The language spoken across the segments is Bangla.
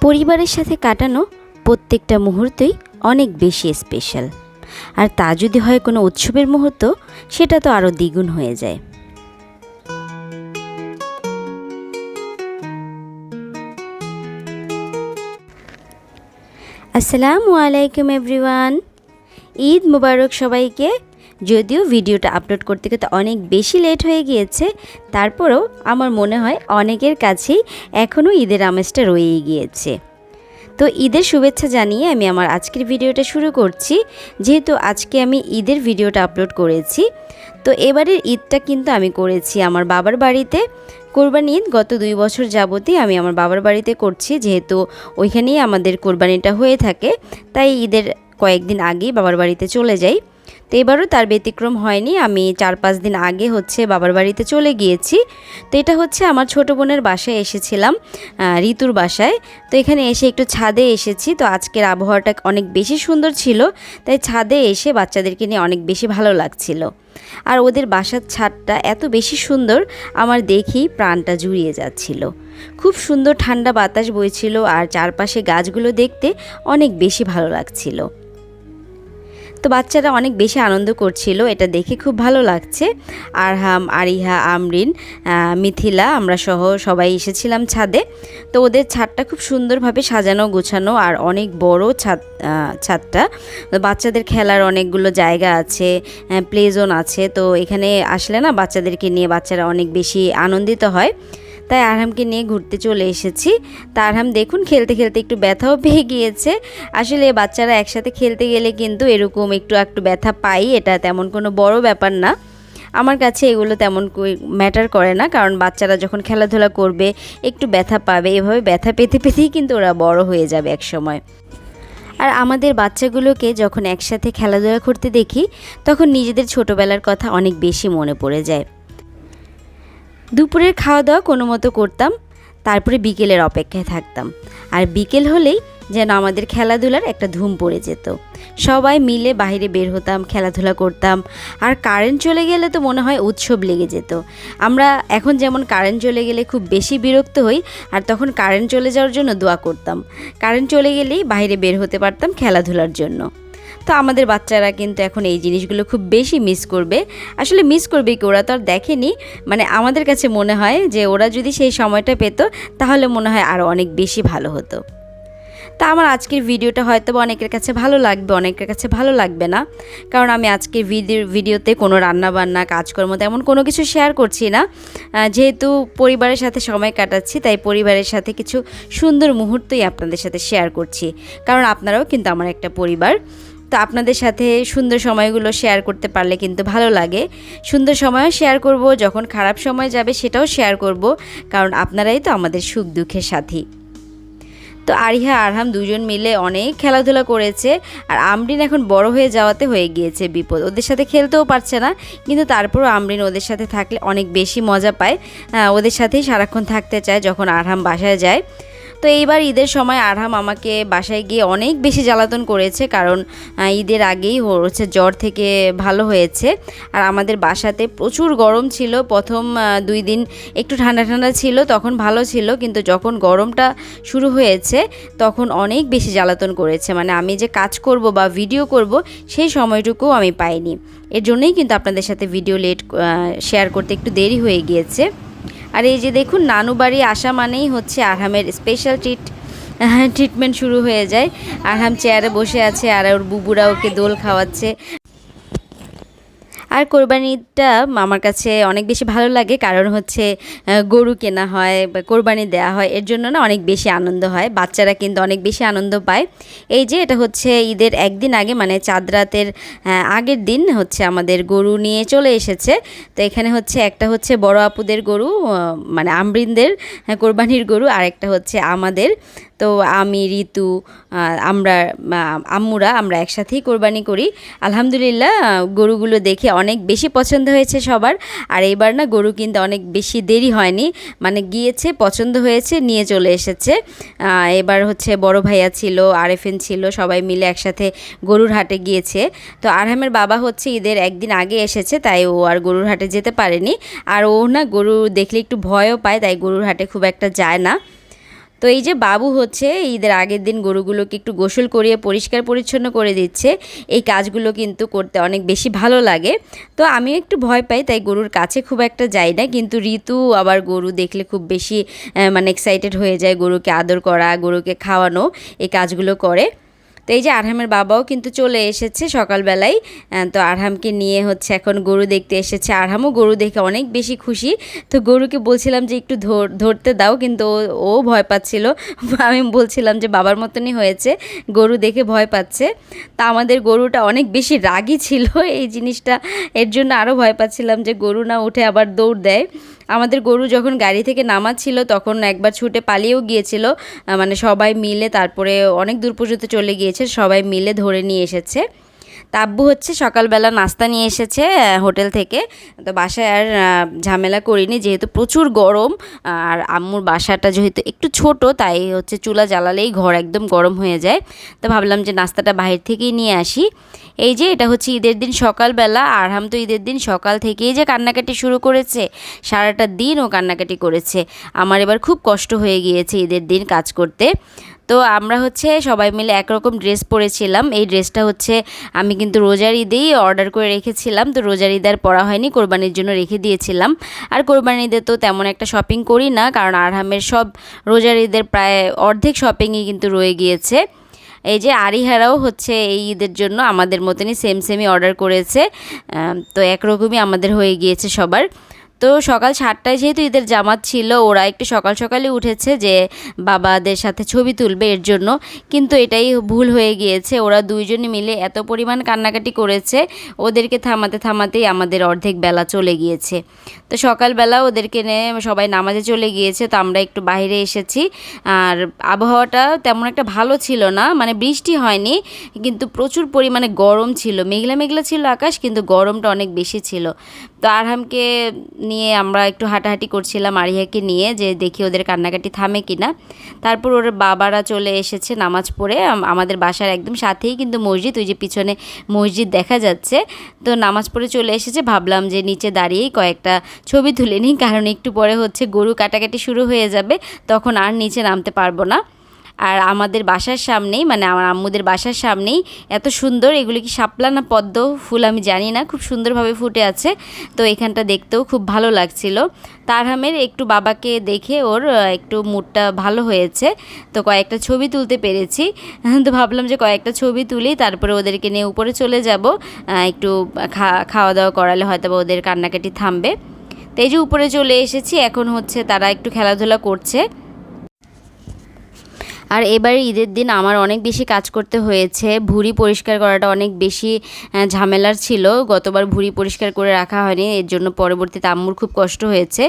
পরিবারের সাথে কাটানো প্রত্যেকটা মুহূর্তই অনেক বেশি স্পেশাল আর তা যদি হয় কোনো উৎসবের মুহূর্ত, সেটা তো আরও দ্বিগুণ হয়ে যায়। আসসালামু আলাইকুম এভরিওয়ান। ঈদ মুবারক সবাইকে। যদিও ভিডিওটা আপলোড করতে করতে অনেক বেশি লেট হয়ে গিয়েছে, তারপরেও আমার মনে হয় অনেকের কাছেই এখনও ঈদের আমেজটা রয়েই গিয়েছে। তো ঈদের শুভেচ্ছা জানিয়ে আমি আমার আজকের ভিডিওটা শুরু করছি, যেহেতু আজকে আমি ঈদের ভিডিওটা আপলোড করেছি। তো এবারের ঈদটা কিন্তু আমি করেছি আমার বাবার বাড়িতে। কোরবানি ঈদ গত দুই বছর যাবতই আমি আমার বাবার বাড়িতে করছি, যেহেতু ওইখানেই আমাদের কোরবানিটা হয়ে থাকে, তাই ঈদের কয়েকদিন আগেই বাবার বাড়িতে চলে যাই। তো এবারও তার ব্যতিক্রম হয়নি। আমি চার পাঁচ দিন আগে হচ্ছে বাবার বাড়িতে চলে গিয়েছি। তো এটা হচ্ছে আমার ছোট বোনের বাসায় এসেছিলাম ঋতুর বাসায়। তো এখানে এসে একটু ছাদে এসেছি। তো আজকের আবহাওয়াটা অনেক বেশি সুন্দর ছিল, তাই ছাদে এসে বাচ্চাদেরকে নিয়ে অনেক বেশি ভালো লাগছিল। আর ওদের বাসার ছাদটা এত বেশি সুন্দর, আমার দেখেই প্রাণটা জুড়িয়ে যাচ্ছিল। খুব সুন্দর ঠান্ডা বাতাস বইছিল আর চারপাশে গাছগুলো দেখতে অনেক বেশি ভালো লাগছিল। তো বাচ্চারা অনেক বেশি আনন্দ করছিল, এটা দেখে খুব ভালো লাগছে। আরহাম, আরিহা, আমরিন মিথিলা, আমরা সহ সবাই এসেছিলাম ছাদে। তো ওদের ছাদটা খুব সুন্দরভাবে সাজানো, গোছানো, আর অনেক বড় ছাদ ছাদটা। বাচ্চাদের খেলার অনেকগুলো জায়গা আছে প্লে জোন আছে। তো এখানে আসলে না, বাচ্চাদেরকে নিয়ে বাচ্চারা অনেক বেশি আনন্দিত হয়। তাই আরহামকে নিয়ে ঘুরতে চলে এসেছি। তা আরহাম, দেখুন, খেলতে খেলতে একটু ব্যথাও পেয়ে গিয়েছে। আসলে বাচ্চারা একসাথে খেলতে গেলে কিন্তু এরকম একটু একটু ব্যথা পাই, এটা তেমন কোনো বড় ব্যাপার না। আমার কাছে এগুলো তেমন ম্যাটার করে না, কারণ বাচ্চারা যখন খেলাধুলা করবে, একটু ব্যথা পাবে, এভাবে ব্যথা পেতে, পেতেই কিন্তু ওরা বড় হয়ে যাবে এক সময় আর আমাদের বাচ্চাগুলোকে যখন একসাথে খেলাধুলা করতে দেখি, তখন নিজেদের ছোটোবেলার কথা অনেক বেশি মনে পড়ে যায়। দুপুরের খাওয়া দাওয়া কোনো মতো করতাম, তারপরে বিকেলের অপেক্ষায় থাকতাম। আর বিকেল হলেই যেন আমাদের খেলাধুলার একটা ধুম পড়ে যেত। সবাই মিলে বাইরে বের হতাম, খেলাধুলা করতাম। আর কারেন্ট চলে গেলে তো মনে হয় উৎসব লেগে যেত। আমরা এখন যেমন কারেন্ট চলে গেলে খুব বেশি বিরক্ত হই, আর তখন কারেন্ট চলে যাওয়ার জন্য দোয়া করতাম। কারেন্ট চলে গেলেই বাইরে বের হতে পারতাম খেলাধুলার জন্য। তো আমাদের বাচ্চারা কিন্তু এখন এই জিনিসগুলো খুব বেশি মিস করবে। আসলে মিস করবে কি ওরা তো আর দেখেনি। মানে আমাদের কাছে মনে হয় যে ওরা যদি সেই সময়টা পেত, তাহলে মনে হয় আরও অনেক বেশি ভালো হতো। তা আমার আজকের ভিডিওটা হয়তো অনেকের কাছে ভালো লাগবে, অনেকের কাছে ভালো লাগবে না। কারণ আমি আজকের ভিডিও ভিডিওতে কোনো রান্না বান্না কাজকর্ম তেমন কোনো কিছু শেয়ার করছি না। যেহেতু পরিবারের সাথে সময় কাটাচ্ছি, তাই পরিবারের সাথে কিছু সুন্দর মুহূর্তই আপনাদের সাথে শেয়ার করছি। কারণ আপনারাও কিন্তু আমার একটা পরিবার। তো আপনাদের সাথে সুন্দর সময়গুলো শেয়ার করতে পারলে কিন্তু ভালো লাগে। সুন্দর সময়ও শেয়ার করব, যখন খারাপ সময় যাবে সেটাও শেয়ার করব, কারণ আপনারাই তো আমাদের সুখ দুঃখের সাথী। তো আরিহা, আরহাম দুজন মিলে অনেক খেলাধুলা করেছে, আর আমরিন এখন বড় হয়ে যাওয়াতে হয়ে গিয়েছে বিপদ। ওদের সাথে খেলতেও পারছে না, কিন্তু তারপরও আমরিন ওদের সাথে থাকলে অনেক বেশি মজা পায়। ওদের সাথেই সারাক্ষণ থাকতে চায় যখন আরহাম বাসায় যায়। তো এইবার ঈদের সময় আরহাম আমাকে বাসায় গিয়ে অনেক বেশি জ্বালাতন করেছে, কারণ ঈদের আগেই হচ্ছে জ্বর থেকে ভালো হয়েছে। আর আমাদের বাসাতে প্রচুর গরম ছিল, প্রথম দুই দিন একটু ঠান্ডা ঠান্ডা ছিল, তখন ভালো ছিল, কিন্তু যখন গরমটা শুরু হয়েছে, তখন অনেক বেশি জ্বালাতন করেছে। মানে আমি যে কাজ করব বা ভিডিও করব, সেই সময়টুকুও আমি পাইনি। এর জন্যই কিন্তু আপনাদের সাথে ভিডিও লেট শেয়ার করতে একটু দেরি হয়ে গিয়েছে। আর এই যে দেখুন নানু বাড়ি আসা মানেই হচ্ছে আরহামের স্পেশাল ট্রিট ট্রিটমেন্ট শুরু হয়ে যায়। আরহাম চেয়ারে বসে আছে, আর ওর বুবুরা ওকে দোল খাওয়াচ্ছে। আর কোরবানিটা আমার কাছে অনেক বেশি ভালো লাগে। কারণ হচ্ছে গরু কেনা হয়, বা কোরবানি দেওয়া হয়, এর জন্য না অনেক বেশি আনন্দ হয়। বাচ্চারা কিন্তু অনেক বেশি আনন্দ পায়। এই যে এটা হচ্ছে ঈদের একদিন আগে মানে চাঁদ রাতের আগের দিন হচ্ছে আমাদের গরু নিয়ে চলে এসেছে। তো এখানে হচ্ছে একটা হচ্ছে বড় আপুদের গরু মানে আমরিনদের কোরবানির গরু আর একটা হচ্ছে আমাদের। তো আমি, ঋতু আমরা আম্মুরা আমরা একসাথেই কোরবানি করি। আলহামদুলিল্লাহ, গরুগুলো দেখে অনেক বেশি পছন্দ হয়েছে সবার। আর এবার না গরু কিনতে অনেক বেশি দেরি হয়নি মানে গিয়েছে, পছন্দ হয়েছে, নিয়ে চলে এসেছে। এবার হচ্ছে বড় ভাইয়া ছিল, আরেফেন ছিল, সবাই মিলে একসাথে গরুর হাটে গিয়েছে। তো আরহামের বাবা হচ্ছে ঈদের একদিন আগে এসেছে, তাই ও আর গরুর হাটে যেতে পারেনি। আর ও না গরু দেখলে একটু ভয়ও পায়, তাই গরুর হাটে খুব একটা যায় না। তো এই যে বাবু হচ্ছে ঈদের আগের দিন গরুগুলোকে একটু গোসল করিয়ে পরিষ্কার পরিচ্ছন্ন করে দিচ্ছে, এই কাজগুলো কিন্তু করতে অনেক বেশি ভালো লাগে। তো আমি একটু ভয় পাই, তাই গরুর কাছে খুব একটা যাই না, কিন্তু ঋতু আবার গরু দেখলে খুব বেশি মানে এক্সাইটেড হয়ে যায় গরুকে আদর করা, গরুকে খাওয়ানো, এই কাজগুলো করে। তো এই যে আরহামের বাবাও কিন্তু চলে এসেছে সকালবেলায়। তো আরহামকে নিয়ে হচ্ছে এখন গরু দেখতে এসেছে। আরহামও গরু দেখে অনেক বেশি খুশি। তো গরুকে বলছিলাম যে একটু ধর- ধরতে দাও, কিন্তু ও ভয় পাচ্ছিল। আমি বলছিলাম যে বাবার মতনই হয়েছে, গরু দেখে ভয় পাচ্ছে। তা আমাদের গরুটা অনেক বেশি রাগী ছিল এই জিনিসটা। এর জন্য আরও ভয় পাচ্ছিলাম যে গরু না উঠে আবার দৌড় দেয়। আমাদের গরু যখন গাড়ি থেকে নামাচ্ছিল, তখন একবার ছুটে পালিয়েও গিয়েছিল। মানে সবাই মিলে তারপরে অনেক দূর পর্যন্ত চলে গিয়েছে, সবাই মিলে ধরে নিয়ে এসেছে। তা আব্বু হচ্ছে সকালবেলা নাস্তা নিয়ে এসেছে হোটেল থেকে। তো বাসায় আর ঝামেলা করিনি, যেহেতু প্রচুর গরম, আর আম্মুর বাসাটা যেহেতু একটু ছোট, তাই হচ্ছে চুলা জ্বালালেই ঘর একদম গরম হয়ে যায়। তো ভাবলাম যে নাস্তাটা বাহির থেকেই নিয়ে আসি। এই যে এটা হচ্ছে ঈদের দিন সকালবেলা, আরহাম তো ঈদের দিন সকাল থেকেই যে কান্নাকাটি শুরু করেছে, সারাটা দিন ও কান্নাকাটি করেছে। আমার এবার খুব কষ্ট হয়ে গিয়েছে ঈদের দিন কাজ করতে। তো আমরা হচ্ছে সবাই মিলে একরকম ড্রেস পরেছিলাম। এই ড্রেসটা হচ্ছে আমি কিন্তু রোজার ঈদেই অর্ডার করে রেখেছিলাম। তো রোজার ঈদ আর পরা হয়নি, কোরবানির জন্য রেখে দিয়েছিলাম। আর কোরবানির ঈদে তো তেমন একটা শপিং করি না, কারণ আরহামের সব রোজার ঈদের প্রায় অর্ধেক শপিংই কিন্তু রয়ে গিয়েছে। এই যে আরিহারাও হচ্ছে এই ঈদের জন্য আমাদের মতনই সেম সেমই অর্ডার করেছে। তো একরকমই আমাদের হয়ে গিয়েছে সবার। তো সকাল সাতটায় যেহেতু ঈদের জামাত ছিল, ওরা একটু সকাল সকালে উঠেছে যে বাবাদের সাথে ছবি তুলবে এর জন্য। কিন্তু এটাই ভুল হয়ে গিয়েছে। ওরা দুইজনে মিলে এত পরিমাণ কান্নাকাটি করেছে, ওদেরকে থামাতে থামাতেই আমাদের অর্ধেক বেলা চলে গিয়েছে। তো সকালবেলা ওদেরকে নিয়ে সবাই নামাজে চলে গিয়েছে, তো আমরা একটু বাইরে এসেছি। আর আবহাওয়াটা তেমন একটা ভালো ছিল না মানে বৃষ্টি হয়নি, কিন্তু প্রচুর পরিমাণে গরম ছিল। মেঘলা মেঘলা ছিল আকাশ, কিন্তু গরমটা অনেক বেশি ছিল। তো আরহামকে নিয়ে আমরা একটু হাঁটাহাঁটি করছিলাম আরিহাকে নিয়ে যে দেখি ওদের কান্নাকাটি থামে কিনা। তারপর ওর বাবারা চলে এসেছে নামাজ পড়ে। আমাদের বাসার একদম সাথেই কিন্তু মসজিদ, ওই যে পিছনে মসজিদ দেখা যাচ্ছে। তো নামাজ পড়ে চলে এসেছে। ভাবলাম যে নিচে দাঁড়িয়েই কয়েকটা ছবি তুলে নিই, কারণ একটু পরে হচ্ছে গরু কাটাকাটি শুরু হয়ে যাবে। তখন আর নিচে নামতে পারব না। আর আমাদের বাসার সামনেই মানে আমার আম্মুদের বাসার সামনেই এত সুন্দর, এগুলি কি শাপলা না পদ্ম ফুল আমি জানি না, খুব সুন্দরভাবে ফুটে আছে। তো এখানটা দেখতেও খুব ভালো লাগছিল। তারহামের একটু বাবাকে দেখে ওর একটু মুডটা ভালো হয়েছে। তো কয়েকটা ছবি তুলতে পেরেছি। তো ভাবলাম যে কয়েকটা ছবি তুলি, তারপরে ওদেরকে নিয়ে উপরে চলে যাব। একটু খাওয়া দাওয়া করালে হয়তো ওদের কান্নাকাটি থামবে। তো এই যে উপরে চলে এসেছি, এখন হচ্ছে তারা একটু খেলাধুলা করছে। আর এবার ঈদের দিন আমার অনেক বেশি কাজ করতে হয়েছে। ভুঁড়ি পরিষ্কার করাটা অনেক বেশি ঝামেলার ছিল। গতবার ভুঁড়ি পরিষ্কার করে রাখা হয়নি, এর জন্য পরবর্তীতে আম্মুর খুব কষ্ট হয়েছে।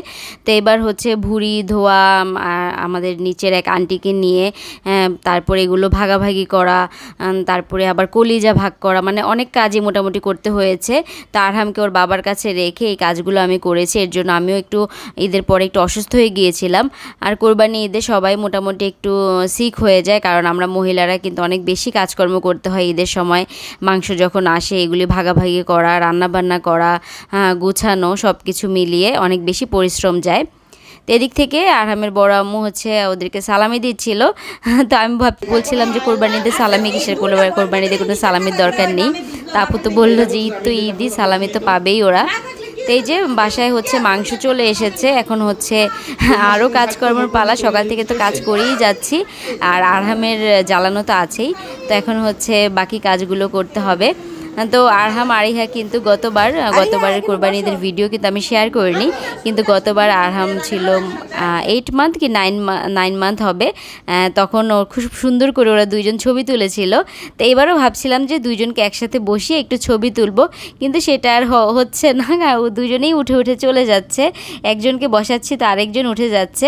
তো এবার হচ্ছে ভুঁড়ি, ধোয়া আমাদের নিচের এক আন্টিকে নিয়ে তারপরে এগুলো ভাগাভাগি করা তারপরে আবার কলিজা ভাগ করা মানে অনেক কাজই মোটামুটি করতে হয়েছে। তো আরহামকে ওর বাবার কাছে রেখে এই কাজগুলো আমি করেছি, এর জন্য আমিও একটু ঈদের পরে একটু অসুস্থ হয়ে গিয়েছিলাম। আর কোরবানি ঈদে সবাই মোটামুটি একটু সিক হয়ে যায় কারণ আমরা মহিলারা কিন্তু অনেক বেশি কাজকর্ম করতে হয় ঈদের সময়। মাংস যখন আসে এগুলি ভাগাভাগি করা রান্নাবান্না করা হ্যাঁ, গুছানো সব কিছু মিলিয়ে অনেক বেশি পরিশ্রম যায়। তো এদিক থেকে আরহামের বড় আম্মু হচ্ছে ওদেরকে সালামি দিচ্ছিল। তো আমি ভাব বলছিলাম যে কোরবানিতে সালামি কিসের কোরবানি কোরবানিতে কোনো সালামির দরকার নেই। তারপর তো বলল যে ঈদ তো ঈদই সালামি তো পাবেই ওরা। তো এই যে বাসায় হচ্ছে মাংস চলে এসেছে, এখন হচ্ছে আরও কাজকর্মের পালা, সকাল থেকে তো কাজ করেই যাচ্ছি, আর আরহামের জ্বালানো তো আছেই, তো এখন হচ্ছে বাকি কাজগুলো করতে হবে। তো আরহাম আরিহা কিন্তু গতবার গতবারের কোরবানিদের ভিডিও কিন্তু আমি শেয়ার করিনি কিন্তু গতবার আরহাম ছিল এইট মান্থ কি নাইন নাইন মান্থ হবে তখন ওর খুব সুন্দর করে ওরা দুইজন ছবি তুলেছিল। তো এবারও ভাবছিলাম যে দুইজনকে একসাথে বসিয়ে একটু ছবি তুলবো কিন্তু সেটা আর হচ্ছে না ও দুজনেই উঠে উঠে চলে যাচ্ছে। একজনকে বসাচ্ছি তো আরেকজন উঠে যাচ্ছে।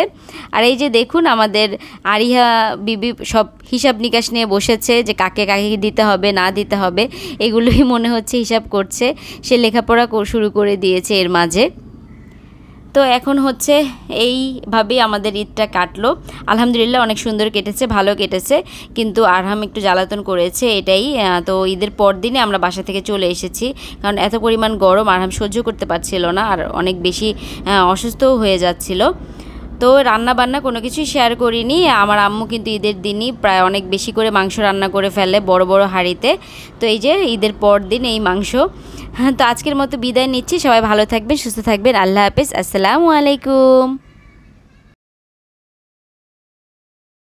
আর এই যে দেখুন আমাদের আরিহা বিবি সব হিসাব নিকাশ নিয়ে বসেছে যে কাকে কাকে দিতে হবে, না দিতে হবে, এগুলোই মনে হচ্ছে হিসাব করছে। সে লেখাপড়া শুরু করে দিয়েছে এর মাঝে। তো এখন হচ্ছে এইভাবেই আমাদের ঈদটা কাটলো। আলহামদুলিল্লাহ অনেক সুন্দর কেটেছে, ভালো কেটেছে, কিন্তু আরহাম একটু জ্বালাতন করেছে, এটাই তো ঈদের পর দিনে আমরা বাসা থেকে চলে এসেছি। কারণ এত পরিমাণ গরম, আরহাম সহ্য করতে পারছিল না, আর অনেক বেশি অসুস্থও হয়ে যাচ্ছিল। তো রান্না বান্না কোনো কিছুই শেয়ার করিনি। আমার আম্মু কিন্তু ঈদের দিনই প্রায় অনেক বেশি করে মাংস রান্না করে ফেলে বড় বড় হাঁড়িতে। তো এই যে ঈদের পর দিন এই মাংস। হ্যাঁ তো আজকের মতো বিদায় নিচ্ছি। সবাই ভালো থাকবেন, সুস্থ থাকবেন। আল্লাহ হাফেজ। আসসালামু আলাইকুম।